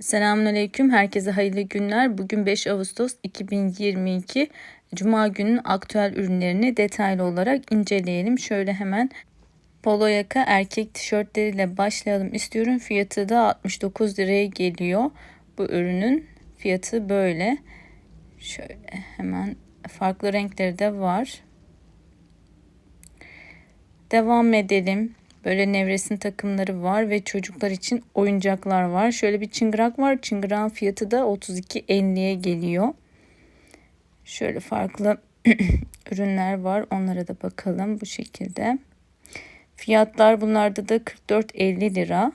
Selamünaleyküm. Herkese hayırlı günler. Bugün 5 Ağustos 2022 Cuma günün aktüel ürünlerini detaylı olarak inceleyelim. Şöyle hemen polo yaka erkek tişörtleriyle başlayalım istiyorum. Fiyatı da 69 liraya geliyor. Bu ürünün fiyatı böyle. Şöyle hemen farklı renkleri de var. Devam edelim. Böyle nevresim takımları var ve çocuklar için oyuncaklar var. Şöyle bir çıngırak var. Çıngırağın fiyatı da 32.50'ye geliyor. Şöyle farklı ürünler var. Onlara da bakalım bu şekilde. Fiyatlar bunlarda da 44.50 lira.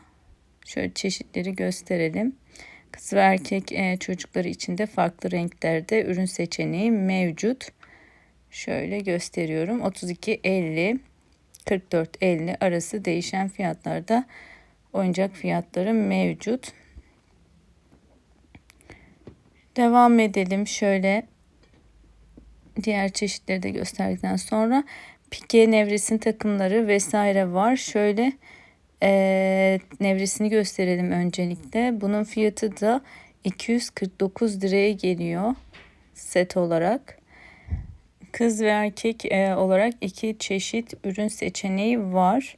Şöyle çeşitleri gösterelim. Kız ve erkek e, çocukları için de farklı renklerde ürün seçeneği mevcut. Şöyle gösteriyorum. 32.50 44-50 arası değişen fiyatlarda oyuncak fiyatları mevcut. Devam edelim şöyle diğer çeşitleri de gösterdikten sonra pike nevresim takımları vesaire var. Şöyle e, nevresini gösterelim öncelikle. Bunun fiyatı da 249 liraya geliyor set olarak. Kız ve erkek e, olarak iki çeşit ürün seçeneği var.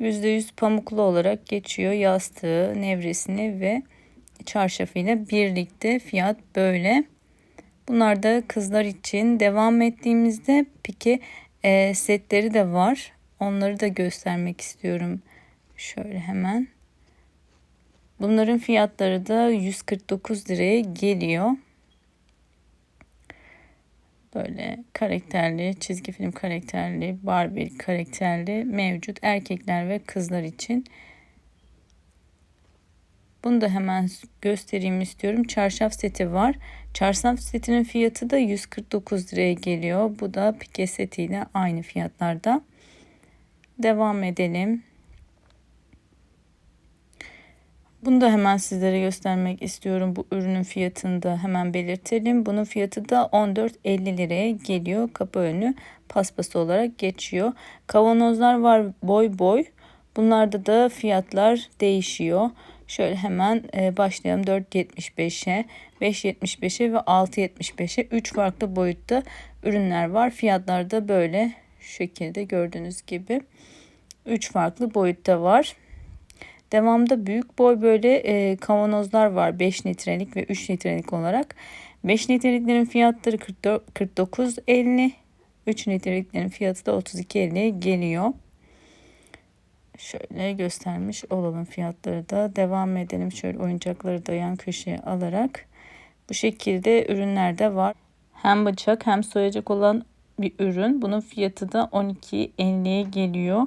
%100 pamuklu olarak geçiyor yastığı, nevresini ve çarşafıyla birlikte fiyat böyle. Bunlar da kızlar için devam ettiğimizde peki e, setleri de var. Onları da göstermek istiyorum. Şöyle hemen. Bunların fiyatları da 149 liraya geliyor böyle karakterli, çizgi film karakterli, Barbie karakterli mevcut erkekler ve kızlar için. Bunu da hemen göstereyim istiyorum. Çarşaf seti var. Çarşaf setinin fiyatı da 149 liraya geliyor. Bu da pike setiyle aynı fiyatlarda. Devam edelim. Bunu da hemen sizlere göstermek istiyorum. Bu ürünün fiyatını da hemen belirtelim. Bunun fiyatı da 14.50 liraya geliyor. Kapı önü paspası olarak geçiyor. Kavanozlar var boy boy. Bunlarda da fiyatlar değişiyor. Şöyle hemen e, başlayalım 4.75'e, 5.75'e ve 6.75'e 3 farklı boyutta ürünler var. Fiyatlar da böyle şu şekilde gördüğünüz gibi 3 farklı boyutta var. Devamda büyük boy böyle e, kavanozlar var 5 litrelik ve 3 litrelik olarak. 5 litreliklerin fiyatları 49.50 3 litreliklerin fiyatı da 32.50'ye geliyor. Şöyle göstermiş olalım fiyatları da. Devam edelim. Şöyle oyuncakları da yan köşeye alarak. Bu şekilde ürünler de var. Hem bıçak hem soyacak olan bir ürün. Bunun fiyatı da 12.50'ye geliyor.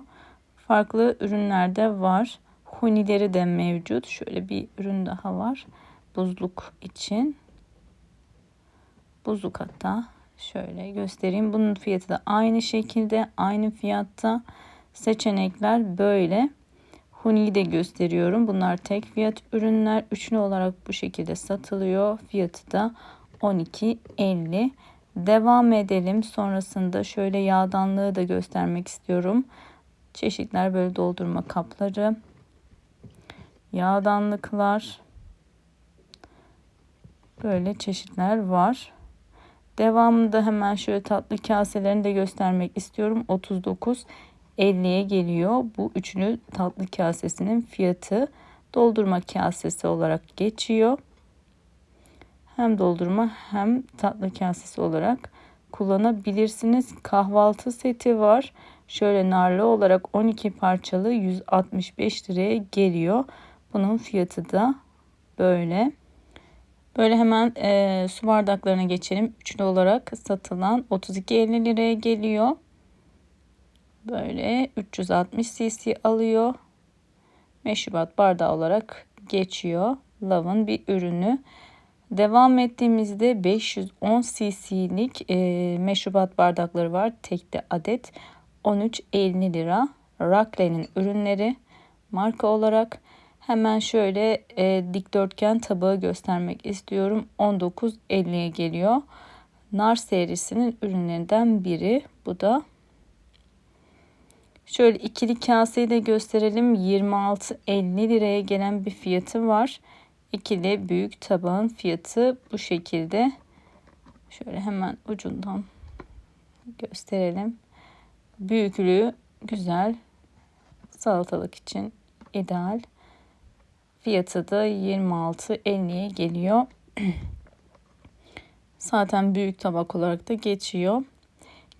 Farklı ürünler de var. Hunileri de mevcut. Şöyle bir ürün daha var. Buzluk için. Buzluk hatta. Şöyle göstereyim. Bunun fiyatı da aynı şekilde. Aynı fiyatta. Seçenekler böyle. Huni'yi de gösteriyorum. Bunlar tek fiyat ürünler. Üçlü olarak bu şekilde satılıyor. Fiyatı da 12.50. Devam edelim. Sonrasında şöyle yağdanlığı da göstermek istiyorum. Çeşitler böyle doldurma kapları yağdanlıklar böyle çeşitler var. Devamında hemen şöyle tatlı kaselerini de göstermek istiyorum. 39 50'ye geliyor. Bu üçlü tatlı kasesinin fiyatı doldurma kasesi olarak geçiyor. Hem doldurma hem tatlı kasesi olarak kullanabilirsiniz. Kahvaltı seti var. Şöyle narlı olarak 12 parçalı 165 liraya geliyor. Bunun fiyatı da böyle. Böyle hemen e, su bardaklarına geçelim. Üçlü olarak satılan 32.50 liraya geliyor. Böyle 360 cc alıyor. Meşrubat bardağı olarak geçiyor. Love'ın bir ürünü. Devam ettiğimizde 510 cc'lik e, meşrubat bardakları var. Tekli adet 13.50 lira. Rakle'nin ürünleri marka olarak Hemen şöyle e, dikdörtgen tabağı göstermek istiyorum. 19.50'ye geliyor. Nar serisinin ürünlerinden biri. Bu da şöyle ikili kaseyi de gösterelim. 26.50 liraya gelen bir fiyatı var. ikili büyük tabağın fiyatı bu şekilde. Şöyle hemen ucundan gösterelim. Büyüklüğü güzel. Salatalık için ideal. Fiyatı da 26.50'ye geliyor. Zaten büyük tabak olarak da geçiyor.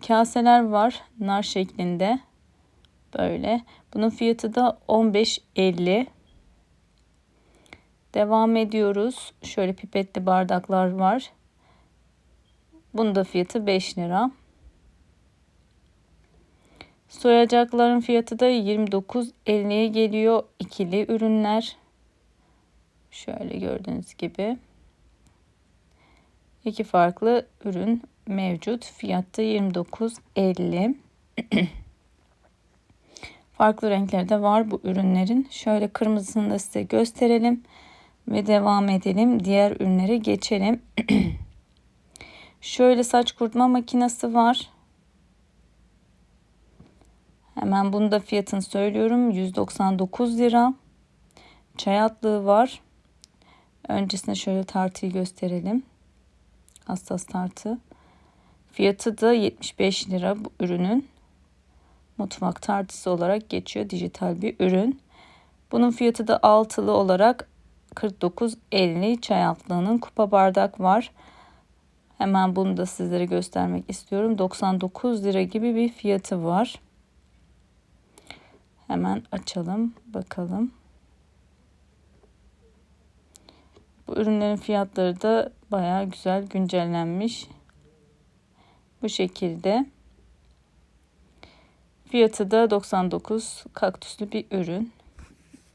Kaseler var nar şeklinde. Böyle. Bunun fiyatı da 15.50. Devam ediyoruz. Şöyle pipetli bardaklar var. Bunun da fiyatı 5 lira. Soyacakların fiyatı da 29.50'ye geliyor. ikili ürünler. Şöyle gördüğünüz gibi. iki farklı ürün mevcut. Fiyatı 29.50. farklı renkleri de var bu ürünlerin. Şöyle kırmızısını da size gösterelim ve devam edelim. Diğer ürünlere geçelim. Şöyle saç kurutma makinesi var. Hemen bunu da fiyatını söylüyorum. 199 lira. Çay atlığı var. Öncesinde şöyle tartıyı gösterelim. Hassas tartı. Fiyatı da 75 lira bu ürünün. Mutfak tartısı olarak geçiyor. Dijital bir ürün. Bunun fiyatı da altılı olarak 49.50 çay altlığının kupa bardak var. Hemen bunu da sizlere göstermek istiyorum. 99 lira gibi bir fiyatı var. Hemen açalım bakalım. Bu ürünlerin fiyatları da baya güzel güncellenmiş. Bu şekilde. Fiyatı da 99 kaktüslü bir ürün.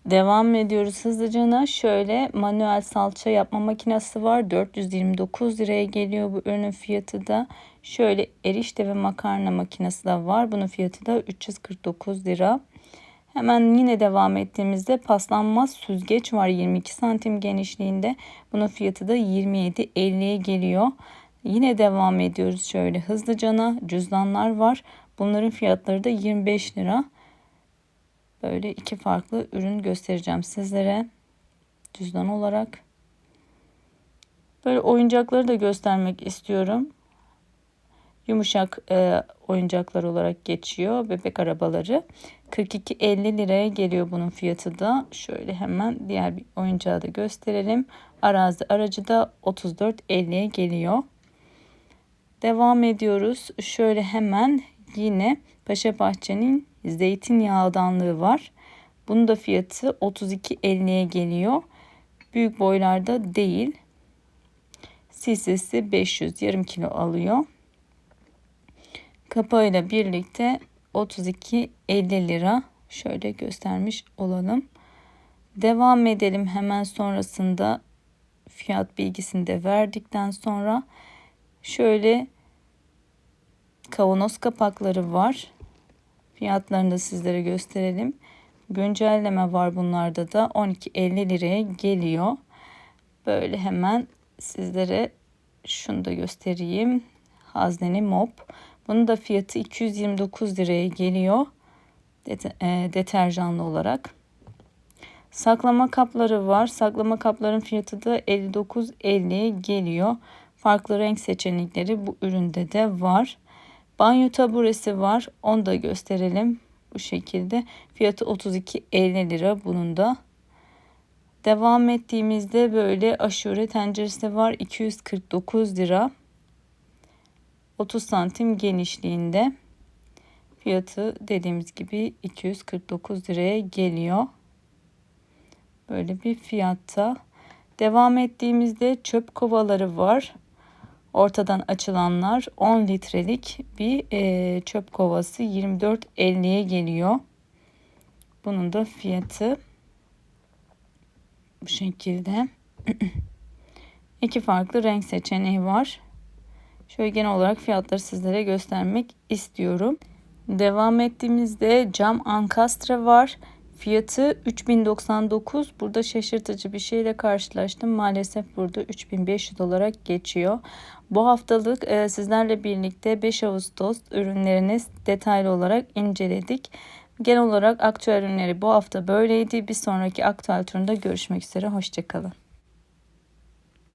Devam ediyoruz hızlıcana. Şöyle manuel salça yapma makinesi var. 429 liraya geliyor bu ürünün fiyatı da. Şöyle erişte ve makarna makinesi de var. Bunun fiyatı da 349 lira. Hemen yine devam ettiğimizde paslanmaz süzgeç var 22 santim genişliğinde. Bunun fiyatı da 27.50'ye geliyor. Yine devam ediyoruz şöyle hızlıcana. Cüzdanlar var. Bunların fiyatları da 25 lira. Böyle iki farklı ürün göstereceğim sizlere. Cüzdan olarak. Böyle oyuncakları da göstermek istiyorum. Yumuşak e, oyuncaklar olarak geçiyor. Bebek arabaları. 42.50 liraya geliyor bunun fiyatı da. Şöyle hemen diğer bir oyuncağı da gösterelim. Arazi aracı da 34.50'ye geliyor. Devam ediyoruz. Şöyle hemen yine Paşa Bahçe'nin zeytinyağdanlığı var. Bunun da fiyatı 32.50'ye geliyor. Büyük boylarda değil. Sisesi 500 yarım kilo alıyor. Kapağıyla birlikte 32.50 lira. Şöyle göstermiş olalım. Devam edelim hemen sonrasında fiyat bilgisini de verdikten sonra şöyle kavanoz kapakları var. Fiyatlarını da sizlere gösterelim. Güncelleme var bunlarda da 12.50 liraya geliyor. Böyle hemen sizlere şunu da göstereyim. Hazneni mop. Bunun da fiyatı 229 liraya geliyor. E, deterjanlı olarak. Saklama kapları var. Saklama kapların fiyatı da 59.50'ye geliyor. Farklı renk seçenekleri bu üründe de var. Banyo taburesi var. Onu da gösterelim. Bu şekilde. Fiyatı 32.50 lira bunun da. Devam ettiğimizde böyle aşure tenceresi var. 249 lira. 30 santim genişliğinde. Fiyatı dediğimiz gibi 249 liraya geliyor. Böyle bir fiyatta. Devam ettiğimizde çöp kovaları var. Ortadan açılanlar 10 litrelik bir e, çöp kovası 24.50'ye geliyor. Bunun da fiyatı bu şekilde. İki farklı renk seçeneği var. Şöyle genel olarak fiyatları sizlere göstermek istiyorum. Devam ettiğimizde cam ankastre var. Fiyatı 3099. Burada şaşırtıcı bir şeyle karşılaştım. Maalesef burada 3500 olarak geçiyor. Bu haftalık e, sizlerle birlikte 5 Ağustos ürünlerini detaylı olarak inceledik. Genel olarak aktüel ürünleri bu hafta böyleydi. Bir sonraki aktüel turunda görüşmek üzere. Hoşçakalın.